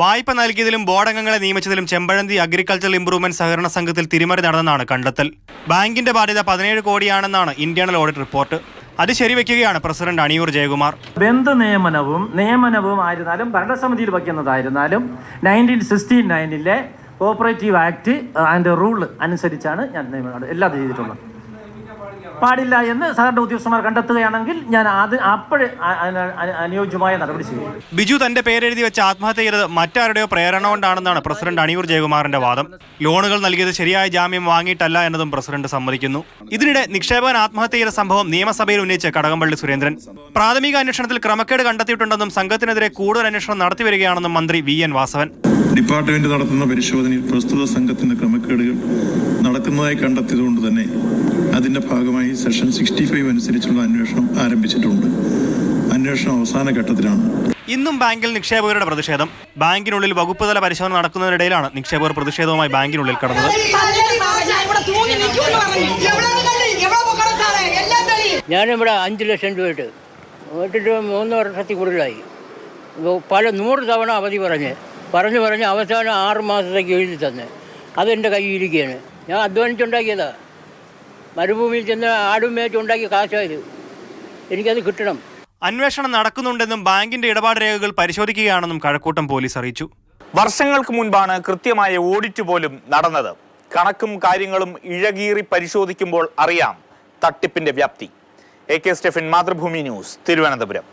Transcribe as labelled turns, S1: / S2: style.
S1: വായ്പ നൽകിയതിലും ബോർഡ് അംഗങ്ങളെ നിയമിച്ചതിലും Chempazhanthi agricultural improvement സഹകരണ സംഘത്തിൽ തിരിമറി നടന്നെന്നാണ് കണ്ടെത്തൽ. ബാങ്കിന്റെ ബാധ്യത പതിനേഴ് കോടിയാണെന്നാണ് ഇന്റേണൽ ഓഡിറ്റ് റിപ്പോർട്ട്. അത് ശരിവെക്കുകയാണ് പ്രസിഡന്റ് അണിയൂർ ജയകുമാർ.
S2: ബന്ധു നിയമനവും നിയമനവും ആയിരുന്നാലും ഭരണസമിതിയിൽ വയ്ക്കുന്നതായിരുന്നാലും നയന്റീൻ സിക്സ്റ്റി നയനിലെ കോപ്പറേറ്റീവ് ആക്ട് ആൻഡ് റൂൾ അനുസരിച്ചാണ് ഞാൻ നിയമനം എല്ലാ ചെയ്തിട്ടുള്ളത് പാടില്ല എന്ന് സഹകരണ ഉദ്യോഗസ്ഥന്മാർ കണ്ടെത്തുകയാണെങ്കിൽ ഞാൻ അത് അപ്പോഴേ അനുയോജ്യമായ നടപടി ചെയ്യും
S1: ബിജു തന്റെ പേരെഴുതി വെച്ച് ആത്മഹത്യ ചെയ്തത് മറ്റാരുടെയോ പ്രേരണ കൊണ്ടാണെന്നാണ് പ്രസിഡന്റ് അണിയൂർ ജയകുമാറിന്റെ വാദം. ലോണുകൾ നൽകിയത് ശരിയായ ജാമ്യം വാങ്ങിയിട്ടല്ല എന്നതും പ്രസിഡന്റ് സമ്മതിക്കുന്നു. ഇതിനിടെ നിക്ഷേപകൻ ആത്മഹത്യ ചെയ്ത സംഭവം നിയമസഭയിൽ ഉന്നയിച്ച് കടകംപള്ളി സുരേന്ദ്രൻ. പ്രാഥമിക അന്വേഷണത്തിൽ ക്രമക്കേട് കണ്ടെത്തിയിട്ടുണ്ടെന്നും സംഘത്തിനെതിരെ കൂടുതൽ അന്വേഷണം നടത്തിവരികയാണെന്നും മന്ത്രി വി എൻ വാസവൻ.
S3: ഡിപ്പാർട്ട്മെന്റ് നടത്തുന്ന പരിശോധനയിൽ പ്രസ്തുത സംഘത്തിന്റെ ക്രമക്കേടുകൾ നടക്കുന്നതായി കണ്ടെത്തിയതുകൊണ്ട് തന്നെ അതിന്റെ ഭാഗമായി സെക്ഷൻ സിക്സ്റ്റി ഫൈവ് അനുസരിച്ചുള്ള അന്വേഷണം ആരംഭിച്ചിട്ടുണ്ട്. അന്വേഷണം അവസാന ഘട്ടത്തിലാണ്.
S1: ഇന്നും ബാങ്കിൽ നിക്ഷേപകരുടെ പ്രതിഷേധം. ബാങ്കിനുള്ളിൽ വകുപ്പ് തല പരിശോധന നടക്കുന്നതിനിടയിലാണ് നിക്ഷേപകർ പ്രതിഷേധവുമായി ബാങ്കിനുള്ളിൽ കടന്നത്.
S4: ഞാനിവിടെ അഞ്ച് ലക്ഷം രൂപ ഇട്ട്. ഇട്ടിട്ട് മൂന്ന് വർഷത്തിൽ കൂടുതലായി. പല നൂറ് തവണ അവധി പറഞ്ഞ്. പറഞ്ഞു പറഞ്ഞ് അവസാനം ആറ് മാസത്തേക്ക് എഴുതി തന്നെ. അതെന്റെ കയ്യിലിരിക്കുകയാണ്. ഞാൻ അധ്വാനിച്ചുണ്ടാക്കിയതാ. മരുഭൂമിയിൽ ചെന്ന് ആടും മേച്ച് ഉണ്ടാക്കിയ കാശായത്. എനിക്കത് കിട്ടണം.
S1: അന്വേഷണം നടക്കുന്നുണ്ടെന്നും ബാങ്കിന്റെ ഇടപാട് രേഖകൾ പരിശോധിക്കുകയാണെന്നും കഴക്കൂട്ടം പോലീസ് അറിയിച്ചു.
S5: വർഷങ്ങൾക്ക് മുൻപാണ് കൃത്യമായ ഓഡിറ്റ് പോലും നടന്നത്. കണക്കും കാര്യങ്ങളും ഇഴകീറി പരിശോധിക്കുമ്പോൾ അറിയാം തട്ടിപ്പിന്റെ വ്യാപ്തി. A K Stephin Mathrubhumi news Thiruvananthapuram.